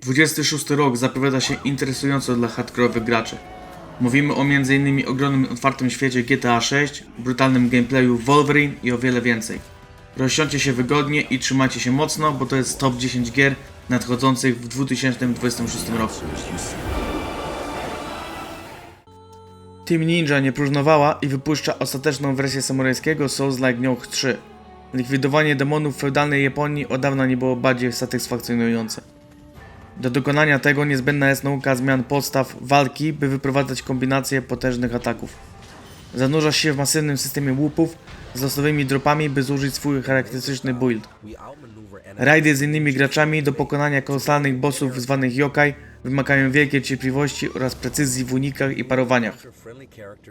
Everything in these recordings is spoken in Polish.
26 rok zapowiada się interesująco dla hardkorowych graczy. Mówimy o m.in. ogromnym otwartym świecie GTA 6, brutalnym gameplayu Wolverine i o wiele więcej. Rozsiądźcie się wygodnie i trzymajcie się mocno, bo to jest top 10 gier nadchodzących w 2026 roku. Team Ninja nie próżnowała i wypuszcza ostateczną wersję samurajskiego Souls-like Nioh 3. Likwidowanie demonów feudalnej Japonii od dawna nie było bardziej satysfakcjonujące. Do dokonania tego niezbędna jest nauka zmian podstaw walki, by wyprowadzać kombinacje potężnych ataków. Zanurzasz się w masywnym systemie łupów z losowymi dropami, by zużyć swój charakterystyczny build. Rajdy z innymi graczami do pokonania kolosalnych bossów zwanych yokai wymagają wielkiej cierpliwości oraz precyzji w unikach i parowaniach.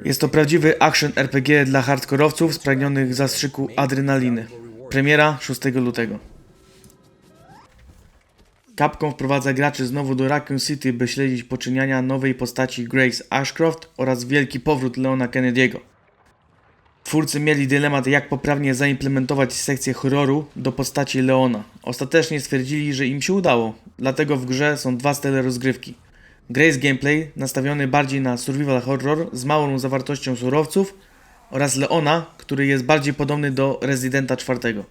Jest to prawdziwy action RPG dla hardkorowców spragnionych zastrzyku adrenaliny. Premiera 6 lutego. Capcom wprowadza graczy znowu do Raccoon City, by śledzić poczyniania nowej postaci Grace Ashcroft oraz wielki powrót Leona Kennedy'ego. Twórcy mieli dylemat, jak poprawnie zaimplementować sekcję horroru do postaci Leona. Ostatecznie stwierdzili, że im się udało, dlatego w grze są dwa style rozgrywki. Grace gameplay nastawiony bardziej na survival horror z małą zawartością surowców oraz Leona, który jest bardziej podobny do Residenta 4.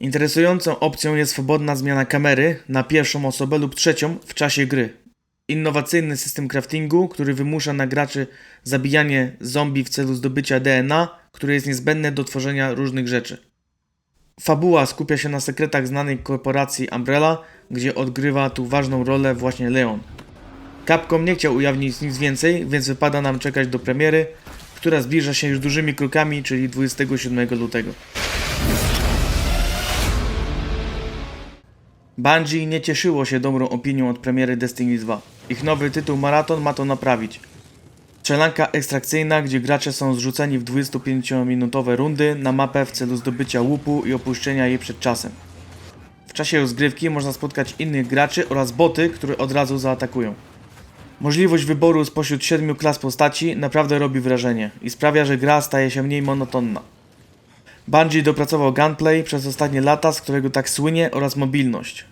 Interesującą opcją jest swobodna zmiana kamery na pierwszą osobę lub trzecią w czasie gry. Innowacyjny system craftingu, który wymusza na graczy zabijanie zombie w celu zdobycia DNA, które jest niezbędne do tworzenia różnych rzeczy. Fabuła skupia się na sekretach znanej korporacji Umbrella, gdzie odgrywa tu ważną rolę właśnie Leon. Capcom nie chciał ujawnić nic więcej, więc wypada nam czekać do premiery, która zbliża się już dużymi krokami, czyli 27 lutego. Bungie nie cieszyło się dobrą opinią od premiery Destiny 2. Ich nowy tytuł Maraton ma to naprawić. Strzelanka ekstrakcyjna, gdzie gracze są zrzuceni w 25-minutowe rundy na mapę w celu zdobycia łupu i opuszczenia jej przed czasem. W czasie rozgrywki można spotkać innych graczy oraz boty, które od razu zaatakują. Możliwość wyboru spośród siedmiu klas postaci naprawdę robi wrażenie i sprawia, że gra staje się mniej monotonna. Bungie dopracował gunplay przez ostatnie lata, z którego tak słynie oraz mobilność.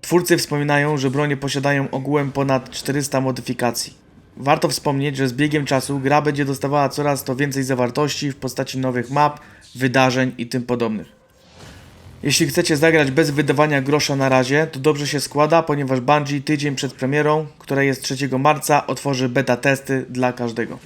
Twórcy wspominają, że bronie posiadają ogółem ponad 400 modyfikacji. Warto wspomnieć, że z biegiem czasu gra będzie dostawała coraz to więcej zawartości w postaci nowych map, wydarzeń i tym podobnych. Jeśli chcecie zagrać bez wydawania grosza na razie, to dobrze się składa, ponieważ Bungie tydzień przed premierą, która jest 3 marca, otworzy beta testy dla każdego.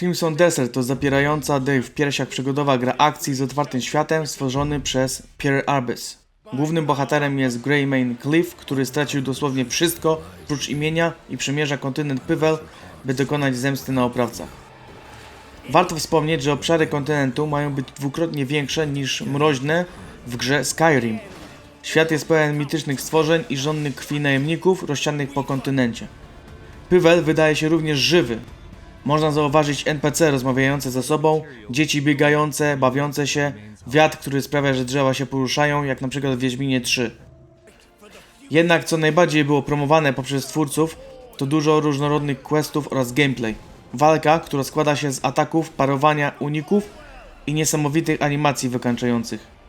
Crimson Desert to zapierająca dech w piersiach przygodowa gra akcji z otwartym światem stworzony przez Pierre Arbus. Głównym bohaterem jest Greymane Cliff, który stracił dosłownie wszystko prócz imienia i przemierza kontynent Pyvel, by dokonać zemsty na oprawcach. Warto wspomnieć, że obszary kontynentu mają być dwukrotnie większe niż mroźne w grze Skyrim. Świat jest pełen mitycznych stworzeń i żonnych krwi najemników rozsianych po kontynencie. Pyvel wydaje się również żywy, można zauważyć NPC rozmawiające ze sobą, dzieci biegające, bawiące się, wiatr, który sprawia, że drzewa się poruszają, jak na przykład w Wiedźminie 3. Jednak co najbardziej było promowane poprzez twórców, to dużo różnorodnych questów oraz gameplay. Walka, która składa się z ataków, parowania, uników i niesamowitych animacji wykańczających.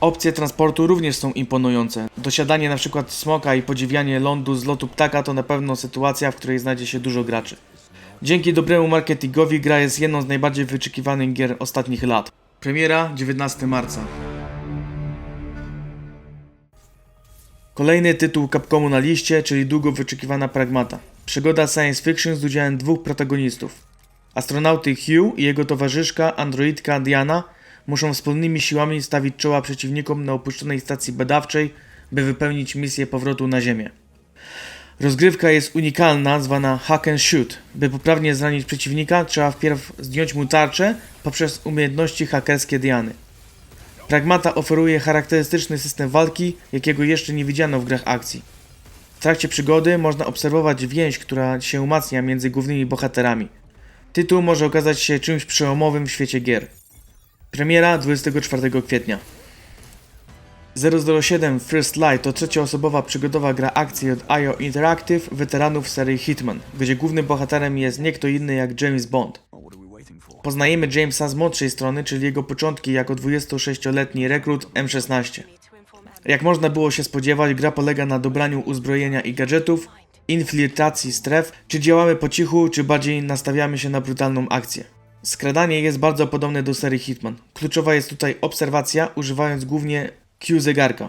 Opcje transportu również są imponujące. Dosiadanie przykład smoka i podziwianie lądu z lotu ptaka to na pewno sytuacja, w której znajdzie się dużo graczy. Dzięki dobremu marketingowi gra jest jedną z najbardziej wyczekiwanych gier ostatnich lat. Premiera 19 marca. Kolejny tytuł Capcomu na liście, czyli długo wyczekiwana Pragmata. Przygoda science fiction z udziałem dwóch protagonistów. Astronauty Hugh i jego towarzyszka, androidka Diana, muszą wspólnymi siłami stawić czoła przeciwnikom na opuszczonej stacji badawczej, by wypełnić misję powrotu na Ziemię. Rozgrywka jest unikalna, zwana hack and shoot. By poprawnie zranić przeciwnika, trzeba wpierw zdjąć mu tarczę poprzez umiejętności hakerskie Diany. Pragmata oferuje charakterystyczny system walki, jakiego jeszcze nie widziano w grach akcji. W trakcie przygody można obserwować więź, która się umacnia między głównymi bohaterami. Tytuł może okazać się czymś przełomowym w świecie gier. Premiera 24 kwietnia. 007 First Light to trzecioosobowa przygodowa gra akcji od IO Interactive, weteranów serii Hitman, gdzie głównym bohaterem jest nie kto inny jak James Bond. Poznajemy Jamesa z młodszej strony, czyli jego początki jako 26-letni rekrut M16. Jak można było się spodziewać, gra polega na dobraniu uzbrojenia i gadżetów, infiltracji stref, czy działamy po cichu, czy bardziej nastawiamy się na brutalną akcję. Skradanie jest bardzo podobne do serii Hitman. Kluczowa jest tutaj obserwacja, używając głównie Q zegarka.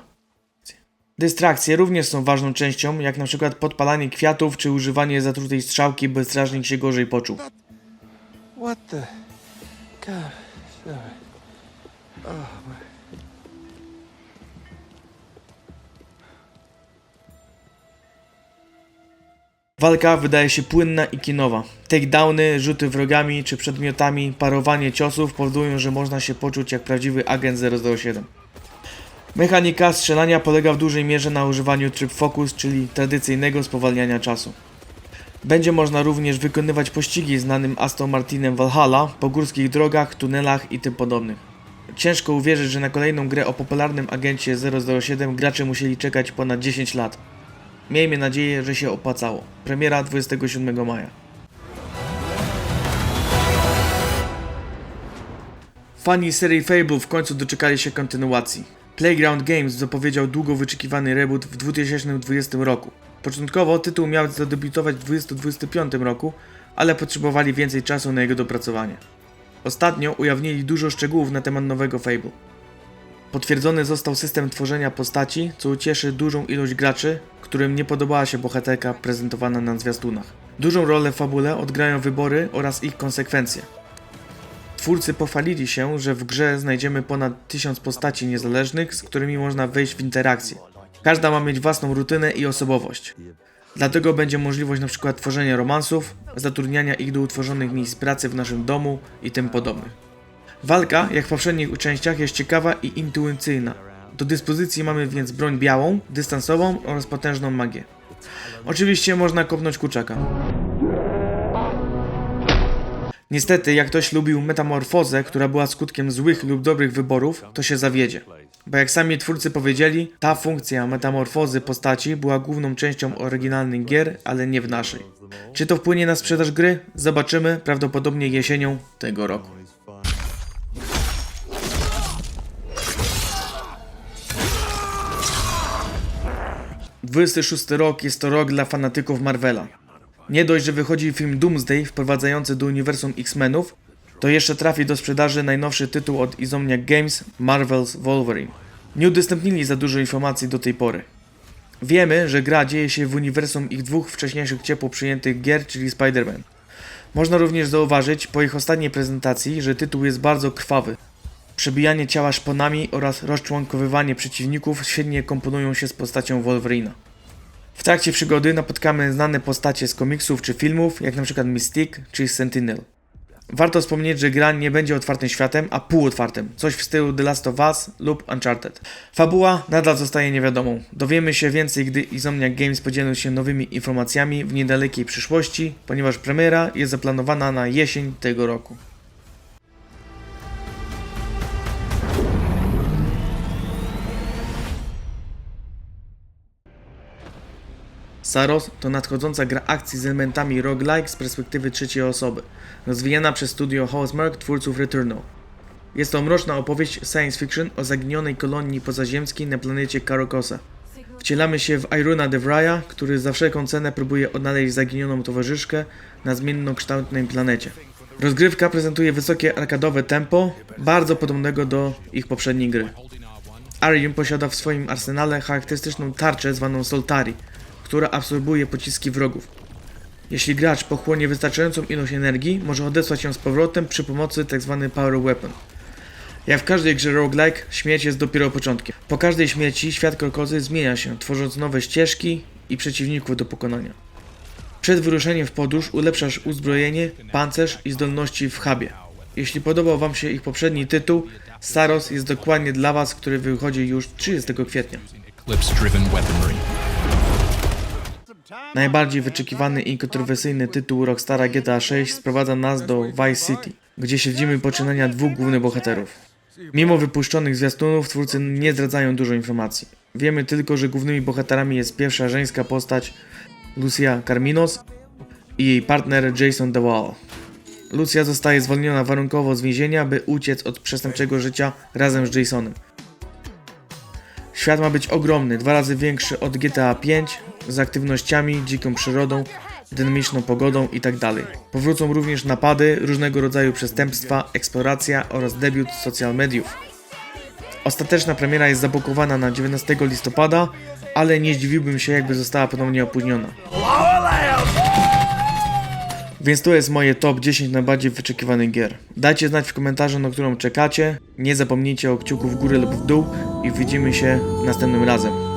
Dystrakcje również są ważną częścią, jak na przykład podpalanie kwiatów czy używanie zatrutej strzałki, by strażnik się gorzej poczuł. What the? God. Sorry. Walka wydaje się płynna i kinowa. Takedowny, rzuty wrogami czy przedmiotami, parowanie ciosów powodują, że można się poczuć jak prawdziwy agent 007. Mechanika strzelania polega w dużej mierze na używaniu tryb focus, czyli tradycyjnego spowalniania czasu. Będzie można również wykonywać pościgi znanym Aston Martinem Valhalla po górskich drogach, tunelach i tym podobnych. Ciężko uwierzyć, że na kolejną grę o popularnym agencie 007 gracze musieli czekać ponad 10 lat. Miejmy nadzieję, że się opłacało. Premiera 27 maja. Fani serii Fable w końcu doczekali się kontynuacji. Playground Games zapowiedział długo wyczekiwany reboot w 2020 roku. Początkowo tytuł miał zadebiutować w 2025 roku, ale potrzebowali więcej czasu na jego dopracowanie. Ostatnio ujawnili dużo szczegółów na temat nowego Fable. Potwierdzony został system tworzenia postaci, co ucieszy dużą ilość graczy, którym nie podobała się bohaterka prezentowana na zwiastunach. Dużą rolę w fabule odgrają wybory oraz ich konsekwencje. Twórcy pochwalili się, że w grze znajdziemy ponad 1000 postaci niezależnych, z którymi można wejść w interakcję. Każda ma mieć własną rutynę i osobowość. Dlatego będzie możliwość np. tworzenia romansów, zatrudniania ich do utworzonych miejsc pracy w naszym domu i tym podobnych. Walka, jak w poprzednich częściach, jest ciekawa i intuicyjna. Do dyspozycji mamy więc broń białą, dystansową oraz potężną magię. Oczywiście można kopnąć kurczaka. Niestety, jak ktoś lubił metamorfozę, która była skutkiem złych lub dobrych wyborów, to się zawiedzie. Bo jak sami twórcy powiedzieli, ta funkcja metamorfozy postaci była główną częścią oryginalnych gier, ale nie w naszej. Czy to wpłynie na sprzedaż gry? Zobaczymy prawdopodobnie jesienią tego roku. ...26 rok jest to rok dla fanatyków Marvela. Nie dość, że wychodzi film Doomsday wprowadzający do uniwersum X-Menów, to jeszcze trafi do sprzedaży najnowszy tytuł od Insomniac Games Marvel's Wolverine. Nie udostępnili za dużo informacji do tej pory. Wiemy, że gra dzieje się w uniwersum ich dwóch wcześniejszych ciepło przyjętych gier, czyli Spider-Man. Można również zauważyć po ich ostatniej prezentacji, że tytuł jest bardzo krwawy. Przebijanie ciała szponami oraz rozczłonkowywanie przeciwników świetnie komponują się z postacią Wolverina. W trakcie przygody napotkamy znane postacie z komiksów czy filmów, jak np. Mystique czy Sentinel. Warto wspomnieć, że gra nie będzie otwartym światem, a półotwartym, coś w stylu The Last of Us lub Uncharted. Fabuła nadal zostaje niewiadomą. Dowiemy się więcej, gdy Insomniac Games podzielą się nowymi informacjami w niedalekiej przyszłości, ponieważ premiera jest zaplanowana na jesień tego roku. Saros to nadchodząca gra akcji z elementami roguelike z perspektywy trzeciej osoby, rozwijana przez studio Housemarque twórców Returnal. Jest to mroczna opowieść science fiction o zaginionej kolonii pozaziemskiej na planecie Karokosa. Wcielamy się w Iruna DeVrya, który za wszelką cenę próbuje odnaleźć zaginioną towarzyszkę na zmiennokształtnej planecie. Rozgrywka prezentuje wysokie arkadowe tempo, bardzo podobnego do ich poprzedniej gry. Arium posiada w swoim arsenale charakterystyczną tarczę zwaną Soltari, która absorbuje pociski wrogów. Jeśli gracz pochłonie wystarczającą ilość energii, może odesłać ją z powrotem przy pomocy tzw. Power Weapon. Jak w każdej grze roguelike, śmierć jest dopiero początkiem. Po każdej śmierci świat krokozy zmienia się, tworząc nowe ścieżki i przeciwników do pokonania. Przed wyruszeniem w podróż ulepszasz uzbrojenie, pancerz i zdolności w hubie. Jeśli podobał Wam się ich poprzedni tytuł, Saros jest dokładnie dla Was, który wychodzi już 30 kwietnia. Najbardziej wyczekiwany i kontrowersyjny tytuł Rockstara GTA 6 sprowadza nas do Vice City, gdzie śledzimy poczynania dwóch głównych bohaterów. Mimo wypuszczonych zwiastunów, twórcy nie zdradzają dużo informacji. Wiemy tylko, że głównymi bohaterami jest pierwsza żeńska postać Lucia Carminos i jej partner Jason DeWall. Lucia zostaje zwolniona warunkowo z więzienia, by uciec od przestępczego życia razem z Jasonem. Świat ma być ogromny, dwa razy większy od GTA V, z aktywnościami, dziką przyrodą, dynamiczną pogodą itd. Powrócą również napady, różnego rodzaju przestępstwa, eksploracja oraz debiut social mediów. Ostateczna premiera jest zabukowana na 19 listopada, ale nie zdziwiłbym się, jakby została ponownie opóźniona. Więc to jest moje top 10 najbardziej wyczekiwanych gier. Dajcie znać w komentarzu, na którą czekacie. Nie zapomnijcie o kciuku w górę lub w dół i widzimy się następnym razem.